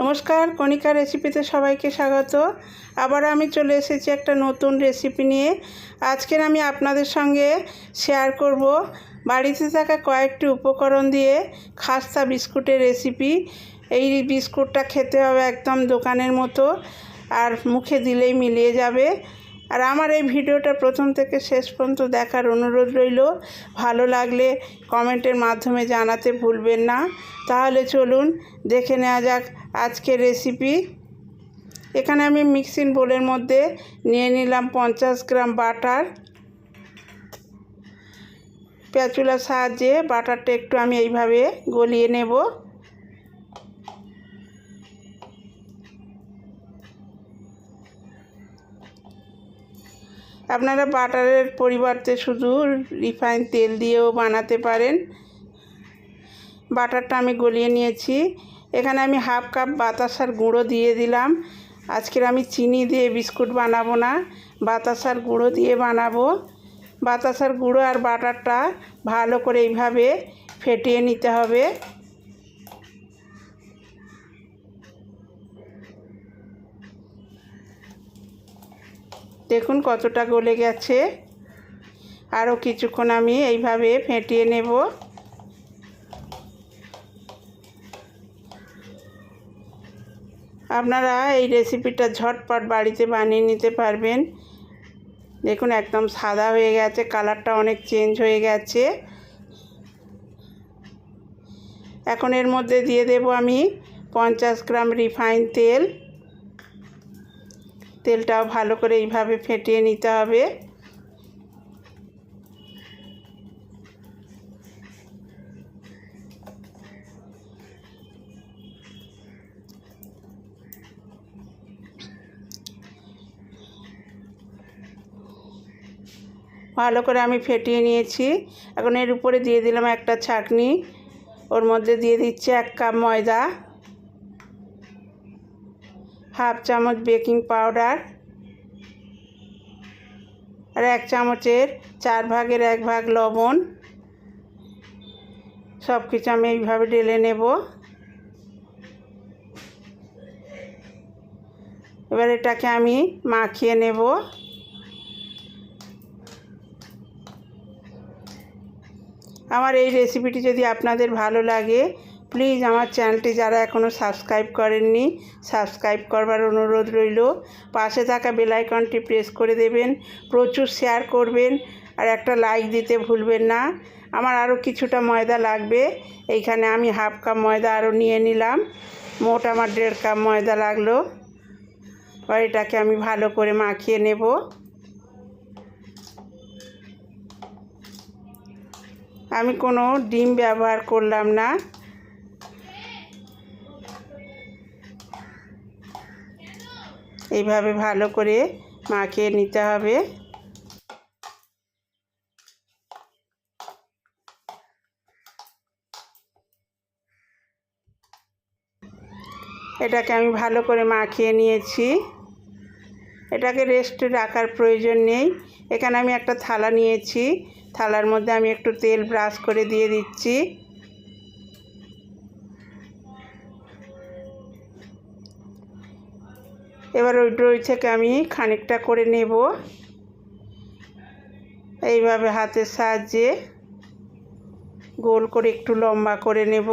নমস্কার, কণিকা রেসিপিতে সবাইকে স্বাগত। আবার আমি চলে এসেছি একটা নতুন রেসিপি নিয়ে। আজকের আমি আপনাদের সঙ্গে শেয়ার করব বাড়িতে থাকা কয়েকটি উপকরণ দিয়ে খাস্তা বিস্কুটের রেসিপি এই বিস্কুটটা খেতে হবে একদম দোকানের মতো আর মুখে দিলেই মিলিয়ে যাবে। আর আমার এই ভিডিওটা প্রথম থেকে শেষ পর্যন্ত দেখার অনুরোধ রইল। ভালো লাগলে কমেন্টের মাধ্যমে জানাতে ভুলবেন না। তাহলে চলুন দেখে নেওয়া যাক আজকের রেসিপি এখানে আমি মিক্সিং বোলের মধ্যে নিয়ে নিলাম পঞ্চাশ গ্রাম বাটার। প্যাচুলার সাহায্যে বাটারটা একটু আমি এইভাবে গলিয়ে নেব। আপনারা বাটারের পরিবর্তে শুধু রিফাইন তেল দিয়েও বানাতে পারেন। বাটারটা আমি গলিয়ে নিয়েছি। এখানে আমি হাফ কাপ বাতাসার গুঁড়ো দিয়ে দিলাম। আজকের আমি চিনি দিয়ে বিস্কুট বানাবো না। বাতাসার গুঁড়ো দিয়ে বানাবো। বাতাসার গুঁড়ো আর বাটারটা ভালো করে এইভাবে ফেটিয়ে নিতে হবে। দেখুন কতটা গলে গেছে। আরও কিছুক্ষণ আমি এইভাবে ফেটিয়ে নেব। আপনারা এই রেসিপিটা ঝটপট বাড়িতে বানিয়ে নিতে পারবেন। দেখুন, একদম সাদা হয়ে গেছে কালারটা অনেক চেঞ্জ হয়ে গেছে। এখন এর মধ্যে দিয়ে দেব আমি পঞ্চাশ গ্রাম রিফাইন তেল। তেলটাও ভালো করে এইভাবে ফেটিয়ে নিতে হবে। ভালো করে আমি ফেটিয়ে নিয়েছি। এখন এর উপরে দিয়ে দিলাম একটা ছাকনি। ওর মধ্যে দিয়ে দিচ্ছি এক কাপ ময়দা। হাফ চামচ বেকিং পাউডার। আর এক চামচের চার ভাগের এক ভাগ লবণ। সব কিছু আমি এইভাবে ঢেলে নেব। এবার এটাকে আমি মাখিয়ে নেব। আমার এই রেসিপিটি যদি আপনাদের ভালো লাগে প্লিজ আমার চ্যানেলটি যারা এখনও সাবস্ক্রাইব করেননি সাবস্ক্রাইব করবার অনুরোধ রইল। পাশে থাকা বেলাইকনটি প্রেস করে দেবেন, প্রচুর শেয়ার করবেন, আর একটা লাইক দিতে ভুলবেন না। আমার আরও কিছুটা ময়দা লাগবে, এইখানে আমি হাফ কাপ ময়দা আরও নিয়ে নিলাম, মোট আমার দেড় কাপ ময়দা লাগল। এটাকে আমি ভালো করে মাখিয়ে নেব। আমি কোনো ডিম ব্যবহার করলাম না। এইভাবে ভালো করে মাখিয়ে নিতে হবে। এটাকে আমি ভালো করে মাখিয়ে নিয়েছি। এটাকে রেস্টে রাখার প্রয়োজন নেই। এখানে আমি একটা থালা নিয়েছি। থালার মধ্যে আমি একটু তেল ব্রাশ করে দিয়ে দিচ্ছি। এবার ওই ডই থেকে আমি খানিকটা করে নেব। এইভাবে হাতের সাহায্যে গোল করে একটু লম্বা করে নেব।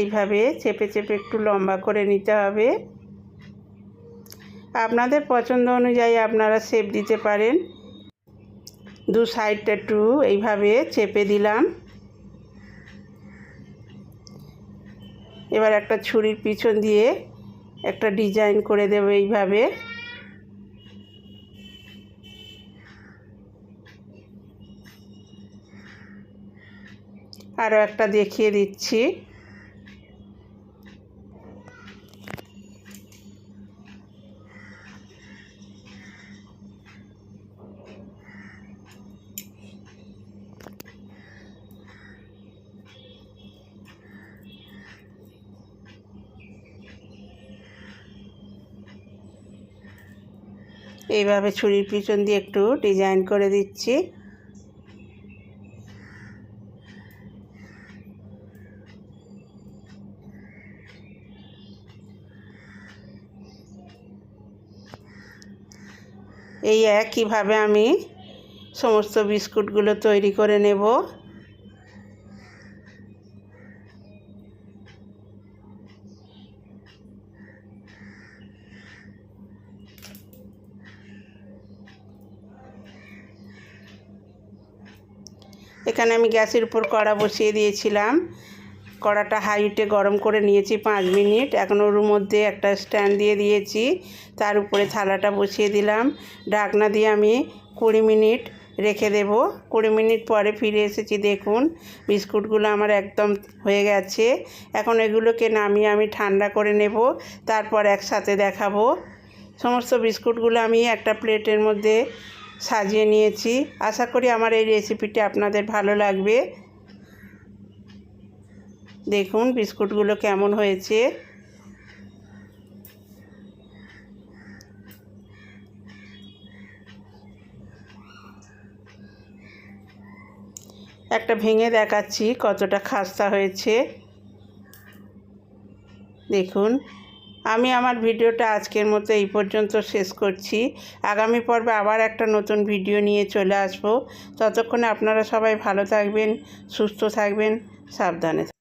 এইভাবে চেপে চেপে একটু লম্বা করে নিতে হবে। আপনাদের পছন্দ অনুযায়ী আপনারা শেপ দিতে পারেন। দু সাইডটা একটু এইভাবে চেপে দিলাম। এবার একটা ছুরির পিছন দিয়ে একটা ডিজাইন করে দেবো এইভাবে। আরও একটা দেখিয়ে দিচ্ছি। এইভাবে ছুরির পিছন দিয়ে একটু ডিজাইন করে দিচ্ছি। এই একইভাবে আমি সমস্ত বিস্কুটগুলো তৈরি করে নেব। এখানে আমি গ্যাসের উপর কড়া বসিয়ে দিয়েছিলাম। কড়াটা হাইটে গরম করে নিয়েছি পাঁচ মিনিট। এখন ওর মধ্যে একটা স্ট্যান্ড দিয়ে দিয়েছি। তার উপরে থালাটা বসিয়ে দিলাম। ঢাকনা দিয়ে আমি কুড়ি মিনিট রেখে দেব। কুড়ি মিনিট পরে ফিরে এসেছি, দেখুন, বিস্কুটগুলো আমার একদম হয়ে গেছে। এখন এগুলোকে নামিয়ে আমি ঠান্ডা করে নেব। তারপর একসাথে দেখাবো। সমস্ত বিস্কুটগুলো আমি একটা প্লেটের মধ্যে সাজিয়ে নিয়েছি। আশা করি আমার এই রেসিপিটি আপনাদের ভালো লাগবে। দেখুন বিস্কুটগুলো কেমন হয়েছে। একটা ভেঙে দেখাচ্ছি কতটা খাস্তা হয়েছে। দেখুন আমি আমার ভিডিওটা আজকের মতো এই পর্যন্ত শেষ করছি। আগামী পর্বে আবার একটা নতুন ভিডিও নিয়ে চলে আসব। ততক্ষণে আপনারা সবাই ভালো থাকবেন, সুস্থ থাকবেন, সাবধানে